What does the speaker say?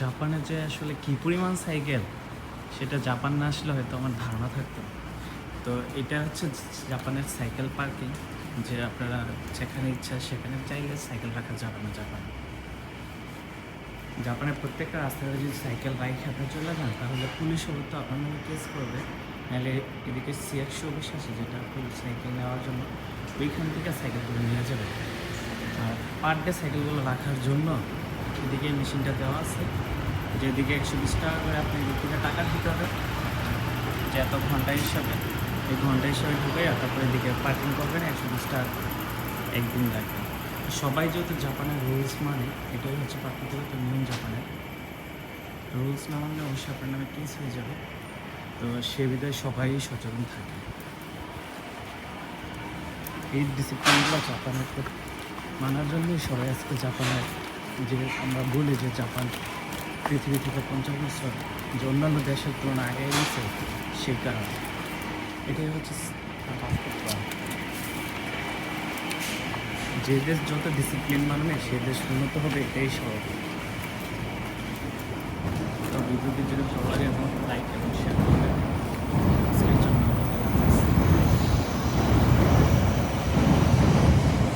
জাপানে যে আসলে কী পরিমাণ সাইকেল, সেটা জাপান না আসলে হয়তো আমার ধারণা থাকতো। তো এটা হচ্ছে জাপানের সাইকেল পার্কিং, যে আপনারা যেখানে ইচ্ছা সেখানে চাইলে সাইকেল রাখা যাবে না জাপানে। জাপানের প্রত্যেকটা রাস্তায় যদি সাইকেল রাইখে আপনি চলে যান, তাহলে পুলিশ তো আপনার কেস করবে। নাহলে এদিকে সিএকশো অফিস আছে, যেটা সাইকেল নেওয়ার জন্য ওইখান থেকে সাইকেলগুলো নিয়ে যাবে আর পার ডে সাইকেলগুলো রাখার জন্য এদিকে মেশিনটা দেওয়া আছে। যেদিকে একশো বিশ টাকা করে আপনি এদিক টাকা দিতে হবে। যে এত ঘণ্টা হিসাবে, এই ঘণ্টা হিসাবে ঢুকে তারপরে এদিকে পার্কিং করবেন, একশো বিশ টাকা একদিন লাগবে। সবাই যেহেতু জাপানের রুলস মানে এটাই হচ্ছে প্রাকৃতিক নিয়ম জাপানের। রুলস না মানলে অবশ্যই আপনার নামে কেস হয়ে যাবে। তো সে বিধায় সবাই সচেতন থাকে। এই ডিসিপ্লিনগুলো জাপানের মানার জন্যই সবাই আজকে জাপানের যে আমরা বলি যে জাপান পৃথিবী থেকে পঞ্চাশ বছর যে অন্যান্য দেশের তুলনায় আগে গেছে সেই কারণে এটাই হচ্ছে। যে দেশ যত ডিসিপ্লিন মানবে সে দেশ উন্নত হবে, এটাই স্বাভাবিক তো ভিডিওটি যদি লাগে লাইক এবং